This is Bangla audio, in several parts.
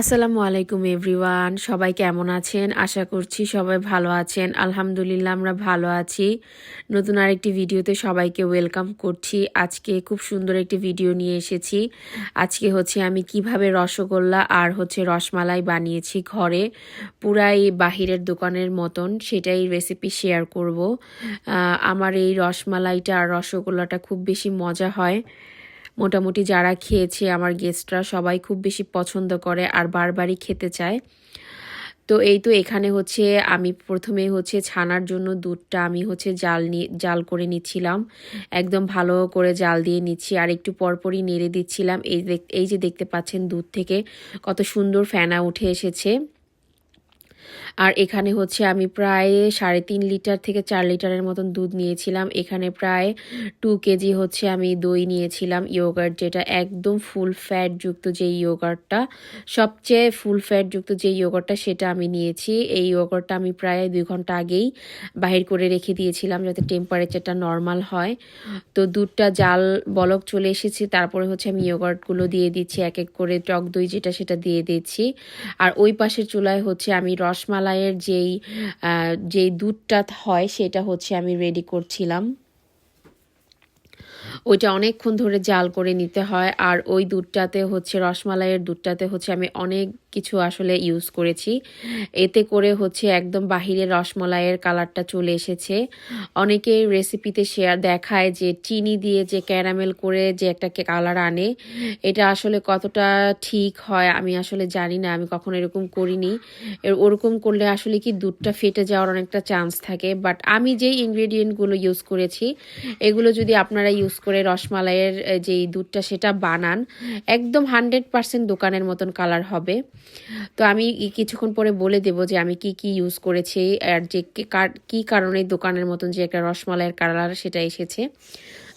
আসসালামু আলাইকুম, এভরিওয়ান। সবাই কেমন আছেন? আশা করছি সবাই ভালো আছেন। আলহামদুলিল্লাহ, আমরা ভালো আছি। নতুন আরেকটি ভিডিওতে সবাইকে ওয়েলকাম করছি। আজকে খুব সুন্দর একটি ভিডিও নিয়ে এসেছি। আজকে হচ্ছে আমি কীভাবে রসগোল্লা আর হচ্ছে রসমালাই বানিয়েছি ঘরে। পুরাই বাহিরের দোকানের মতন সেটাই রেসিপি শেয়ার করব। আমার এই রসমালাইটা আর রসগোল্লাটা খুব বেশি মজা হয়। মোটামুটি যারা খেয়েছে আমার গেস্টরা সবাই খুব বেশি পছন্দ করে আর বারবারই খেতে চায়। তো এই তো এখানে হচ্ছে আমি প্রথমে হচ্ছে ছানার জন্য দুধটা আমি হচ্ছে জাল নি, জাল করে নিচ্ছিলাম। একদম ভালো করে জাল দিয়ে নিচ্ছি আর একটু পরপরই নেড়ে দিচ্ছিলাম। এই এই যে দেখতে পাচ্ছেন দুধ থেকে কত সুন্দর ফেনা উঠে এসেছে। আর এখানে হচ্ছে আমি প্রায় সাড়ে তিন লিটার থেকে চার লিটারের মতন দুধ নিয়েছিলাম। এখানে প্রায় টু কেজি হচ্ছে আমি দই নিয়েছিলাম ইয়োগার্ট যেটা একদম ফুল ফ্যাট যুক্ত যে ইয়োগার্টটা সবচেয়ে ফুল ফ্যাট যুক্ত যে ইয়োগার্টটা সেটা আমি নিয়েছি। এই ইয়োগার্টটা আমি প্রায় দুই ঘণ্টা আগেই বাহির করে রেখে দিয়েছিলাম যাতে টেম্পারেচারটা নর্মাল হয়। তো দুধটা জাল বলক চলে এসেছে, তারপরে হচ্ছে আমি ইয়োগার্টগুলো দিয়ে দিচ্ছি, এক এক করে টক দই যেটা সেটা দিয়ে দিচ্ছি। আর ওই পাশের চুলায় হচ্ছে আমি রসমালাইয়ের যেই যেই দুধটা হয় সেটা হচ্ছে আমি রেডি করছিলাম। ওইটা অনেকক্ষণ ধরে জাল করে নিতে হয়। আর ওই দুধটাতে হচ্ছে রসমালাইয়ের দুধটাতে হচ্ছে আমি অনেক কিছু আসলে ইউজ করেছি। এতে করে হচ্ছে একদম বাহিরে রসমালাইয়ের কালারটা চলে এসেছে। অনেকে রেসিপিতে শেয়ার দেখায় যে চিনি দিয়ে যে ক্যারামেল করে যে একটা কালার আনে, এটা আসলে কতটা ঠিক হয় আমি আসলে জানি না, আমি কখনো এরকম করিনি। ওরকম করলে আসলে কি দুধটা ফেটে যাওয়ার অনেকটা চান্স থাকে। বাট আমি যেই ইনগ্রেডিয়েন্টগুলো ইউজ করেছি, এগুলো যদি আপনারা ইউজ করে রসমালাইয়ের যেই দুধটা সেটা বানান, একদম হান্ড্রেড পার্সেন্ট দোকানের মতন কালার হবে। তো আমি কিছুক্ষণ পরে বলে দেব যে আমি কি কি ইউজ করেছি আর যে কি- কার- কি কারণে দোকানের মতন যে একটা রসমালাইয়ের কালার সেটা এসেছে।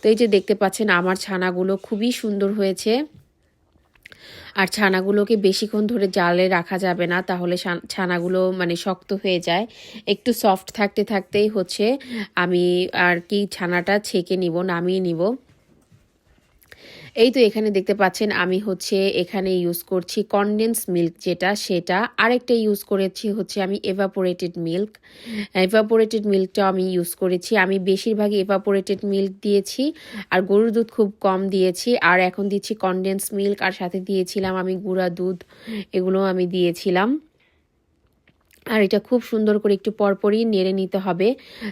তো এই যে দেখতে পাচ্ছেন আমার ছানাগুলো খুবই সুন্দর হয়েছে। আর ছানাগুলোকে বেশিক্ষণ ধরে জালে রাখা যাবে না, তাহলে ছানাগুলো মানে শক্ত হয়ে যায়। একটু সফট থাকতে থাকতেই হচ্ছে। আমি আর কি ছানাটা ছেঁকে নিব, নামিয়ে নিব। এই তো এখানে দেখতে পাচ্ছেন আমি হচ্ছে এখানে ইউজ করছি কনডেন্স মিল্ক যেটা, সেটা। আরেকটা ইউজ করেছি হচ্ছে আমি এভাপোরেটেড মিল্ক এভাপোরেটেড মিল্কটা আমি ইউজ করেছি। আমি বেশিরভাগই এভাপোরেটেড মিল্ক দিয়েছি আর গরুর দুধ খুব কম দিয়েছি। আর এখন দিচ্ছি কনডেন্স মিল্ক আর সাথে দিয়েছিলাম আমি গুঁড়া দুধ এগুলো আমি দিয়েছিলাম। আর এটা খুব সুন্দর করে একটু পরপরই নেড়ে নিতে হবে।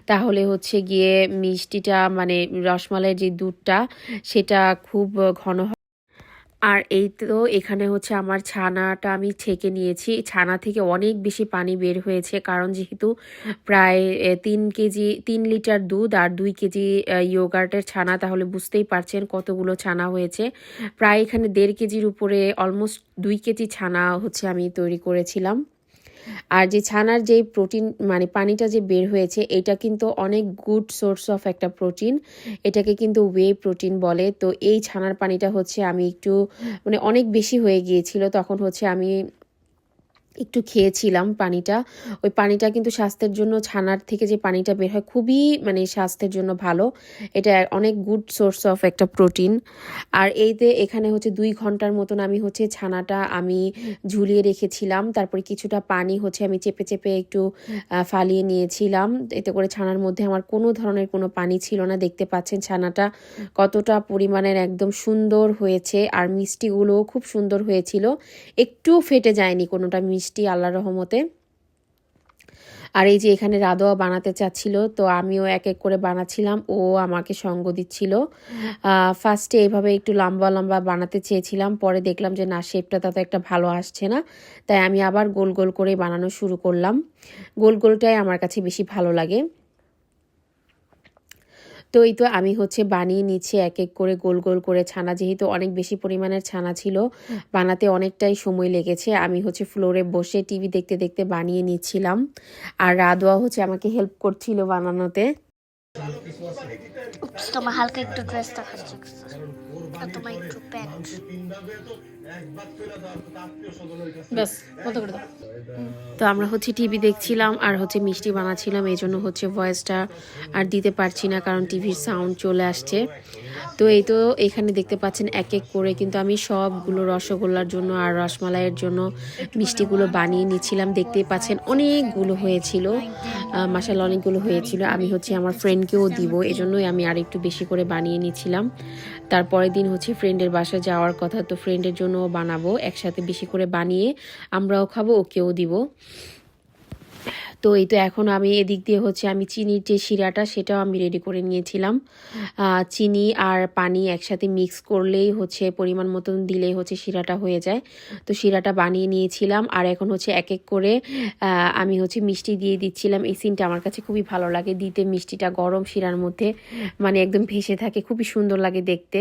তাহলে হচ্ছে গিয়ে মিষ্টিটা মানে রসমালাইয়ের যে দুধটা, সেটা খুব ঘন আর এই তো এখানে হচ্ছে আমার ছানাটা আমি ছেঁকে নিয়েছি। ছানা থেকে অনেক বেশি পানি বের হয়েছে, কারণ যেহেতু প্রায় তিন কেজি, তিন লিটার দুধ আর দুই কেজি ইয়োগার্টের ছানা, তাহলে বুঝতেই পারছেন কতগুলো ছানা হয়েছে। প্রায় এখানে দেড় কেজির উপরে, অলমোস্ট দুই কেজি ছানা হচ্ছে আমি তৈরি করেছিলাম। আর যে ছানার যেই প্রোটিন মানে পানিটা যে বের হয়েছে, এটা কিন্তু অনেক গুড সোর্স অফ একটা প্রোটিন এটাকে কিন্তু ওয়ে প্রোটিন বলে। তো এই ছানার পানিটা হচ্ছে আমি একটু মানে অনেক বেশি হয়ে গিয়েছিল। তখন হচ্ছে আমি একটু খেয়েছিলাম পানিটা। ওই পানিটা কিন্তু স্বাস্থ্যের জন্য, ছানার থেকে যে পানিটা বের হয় খুবই মানে স্বাস্থ্যের জন্য ভালো। এটা অনেক গুড সোর্স অফ একটা প্রোটিন আর এইতে এখানে হচ্ছে দুই ঘণ্টার মতন আমি হচ্ছে ছানাটা আমি ঝুলিয়ে রেখেছিলাম। তারপরে কিছুটা পানি হচ্ছে আমি চেপে চেপে একটু ফালিয়ে নিয়েছিলাম। এতে করে ছানার মধ্যে আমার কোনো ধরনের কোনো পানি ছিল না। দেখতে পাচ্ছেন ছানাটা কতটা পরিমাণের একদম সুন্দর হয়েছে। আর মিষ্টিগুলোও খুব সুন্দর হয়েছিল। একটু ফেটে যায়নি কোনোটা মিষ্টি আল্লাহ রহমতে। আর এই যে এখানে রাধোয়া বানাতে চাচ্ছিল, তো আমিও এক এক করে বানাচ্ছিলাম, ও আমাকে সঙ্গ দিচ্ছিল। ফার্স্টে এইভাবে একটু লম্বা লম্বা বানাতে চেয়েছিলাম, পরে দেখলাম যে না শেপটা তত একটা ভালো আসছে না। তাই আমি আবার গোল গোল করে বানানো শুরু করলাম। গোল গোলটাই আমার কাছে বেশি ভালো লাগে। তো এই তো আমি হচ্ছে বানিয়ে নিচ্ছি এক এক করে গোল গোল করে ছানা। যেহেতু অনেক বেশি পরিমাণের ছানা ছিল বানাতে অনেকটাই সময় লেগেছে। আমি হচ্ছে ফ্লোরে বসে টিভি দেখতে দেখতে বানিয়ে নিচ্ছিলাম। আর রাদোয়া হচ্ছে আমাকে হেল্প করছিল বানানোতে। তোমার হালকা একটু ড্রেস দেখাচ্ছে। তোমার একটু প্যান্ট তো আমরা হচ্ছে টিভি দেখছিলাম আর হচ্ছে মিষ্টি বানাচ্ছিলাম, এই জন্য হচ্ছে ভয়েসটা আর দিতে পারছি না কারণ টিভির সাউন্ড চলে আসছে। তো এই তো এখানে দেখতে পাচ্ছেন এক এক করে কিন্তু আমি সবগুলো রসগোল্লার জন্য আর রসমালাইয়ের জন্য মিষ্টিগুলো বানিয়ে নিচ্ছিলাম। দেখতেই পাচ্ছেন অনেকগুলো হয়েছিল মাসাল অনেকগুলো হয়েছিল। আমি হচ্ছে আমার ফ্রেন্ডকেও দিব, এজন্যই আমি আর একটু বেশি করে বানিয়ে নিচ্ছিলাম। তারপরের দিন হচ্ছে ফ্রেন্ডের বাসায় যাওয়ার কথা, তো ফ্রেন্ডের জন্য বানাবো, একসাথে বেশি করে বানিয়ে আমরাও খাব, ওকেও দিব। তো এই তো এখন আমি এদিক দিয়ে হচ্ছে আমি চিনির যে শিরাটা, সেটাও আমি রেডি করে নিয়েছিলাম। চিনি আর পানি একসাথে মিক্স করলেই হচ্ছে পরিমাণ মতন দিলেই হচ্ছে শিরাটা হয়ে যায়। তো শিরাটা বানিয়ে নিয়েছিলাম আর এখন হচ্ছে এক এক করে আমি হচ্ছে মিষ্টি দিয়ে দিচ্ছিলাম। এই সিনটা আমার কাছে খুবই ভালো লাগে। দিতে মিষ্টিটা গরম শিরার মধ্যে মানে একদম ভেসে থাকে, খুবই সুন্দর লাগে দেখতে।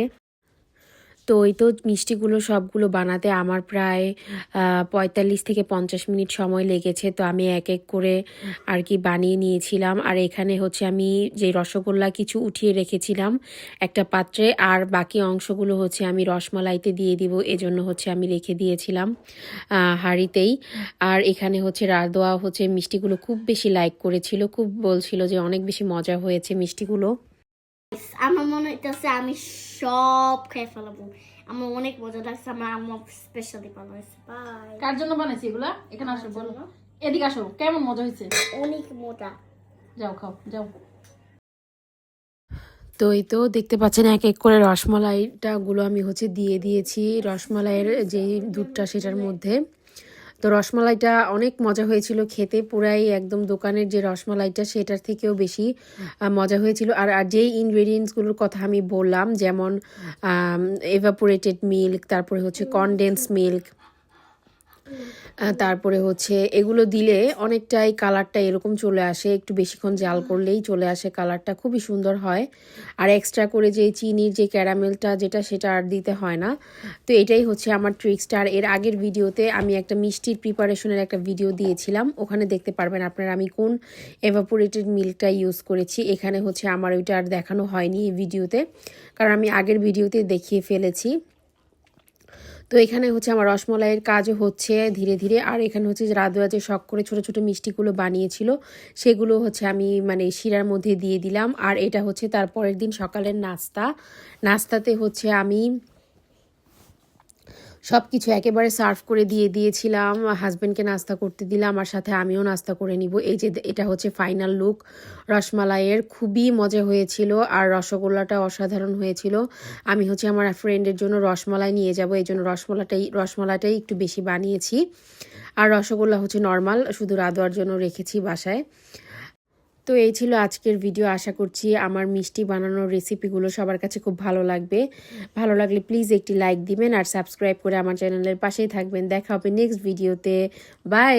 তো ওই তো মিষ্টিগুলো সবগুলো বানাতে আমার প্রায় পঁয়তাল্লিশ থেকে পঞ্চাশ মিনিট সময় লেগেছে। তো আমি এক এক করে আর কি বানিয়ে নিয়েছিলাম। আর এখানে হচ্ছে আমি যে রসগোল্লা কিছু উঠিয়ে রেখেছিলাম একটা পাত্রে। আর বাকি অংশগুলো হচ্ছে আমি রসমালাইতে দিয়ে দিব, এজন্য হচ্ছে আমি রেখে দিয়েছিলাম হাঁড়িতেই। আর এখানে হচ্ছে রাদোয়া হচ্ছে মিষ্টিগুলো খুব বেশি লাইক করেছিল, খুব বলছিল যে অনেক বেশি মজা হয়েছে মিষ্টিগুলো। আমার মনে হইতেছে আমি সব খেয়ে ফেলাবো। আমার অনেক মজা লাগছে আমার আম্মু স্পেশালি বানাইছে। বাই কার জন্য বানাইছি এগুলা? এখানে আসো বলো। এদিকে আসো কেমন মজা হয়েছে অনেক মোটা যাও খাও যাও। তো এই তো দেখতে পাচ্ছেন এক এক করে রসমালাইটা গুলো আমি হচ্ছে দিয়ে দিয়েছি। রসমালাইয়ের যেই দুধটা সেটার মধ্যে। তো রসমালাইটা অনেক মজা হয়েছিল খেতে পুরাই একদম দোকানের যে রসমালাইটা সেটার থেকেও বেশি মজা হয়েছিল। আর আর যেই ইনগ্রেডিয়েন্টসগুলোর কথা আমি বললাম যেমন এভাপোরেটেড মিল্ক তারপরে হচ্ছে কনডেন্স মিল্ক তারপরে হচ্ছে এগুলো দিলে অনেকটাই কালারটা এরকম চলে আসে। একটু বেশিক্ষণ জাল করলেই চলে আসে কালারটা। খুবই সুন্দর হয়। আর এক্সট্রা করে যে চিনির যে ক্যারামেলটা, যেটা সেটা আর দিতে হয় না। তো এটাই হচ্ছে আমার ট্রিক্সটা আর এর আগের ভিডিওতে আমি একটা মিষ্টির প্রিপারেশনের একটা ভিডিও দিয়েছিলাম। ওখানে দেখতে পারবেন আপনারা আমি কোন এভাপোরেটেড মিল্কটা ইউজ করেছি। এখানে হচ্ছে আমার ওইটা আর দেখানো হয়নি এই ভিডিওতে কারণ আমি আগের ভিডিওতে দেখিয়ে ফেলেছি। তো এখানে হচ্ছে আমার রসমলাইয়ের কাজও হচ্ছে ধীরে ধীরে। আর এখানে হচ্ছে যে রাধুয়া যে শখ করে ছোট ছোট মিষ্টিগুলো বানিয়েছিল, সেগুলো হচ্ছে আমি মানে শিরার মধ্যে দিয়ে দিলাম। আর এটা হচ্ছে তারপরের দিন সকালের নাস্তা। নাস্তাতে হচ্ছে আমি সব কিছু একেবারে সার্ভ করে দিয়ে দিয়েছিলাম হাজব্যান্ডকে নাস্তা করতে দিলাম, আর সাথে আমিও নাস্তা করে নিব। এই যে এটা হচ্ছে ফাইনাল লুক রসমালাইয়ের খুবই মজা হয়েছিল, আর রসগোল্লাটা অসাধারণ হয়েছিল। আমি হচ্ছে আমার ফ্রেন্ডের জন্য রসমালাই নিয়ে যাব, এই জন্য রসমালাটাই রসমালাটাই একটু বেশি বানিয়েছি। আর রসগোল্লা হচ্ছে নর্মাল শুধু রাধোয়ার জন্য রেখেছি বাসায়। তো এই ছিল আজকের ভিডিও আশা করছি আমার মিষ্টি বানানোর রেসিপিগুলো সবার কাছে খুব ভালো লাগবে। ভালো লাগলে প্লিজ একটি লাইক দিবেন আর সাবস্ক্রাইব করে আমার চ্যানেলের পাশেই থাকবেন। দেখা হবে নেক্সট ভিডিওতে বাই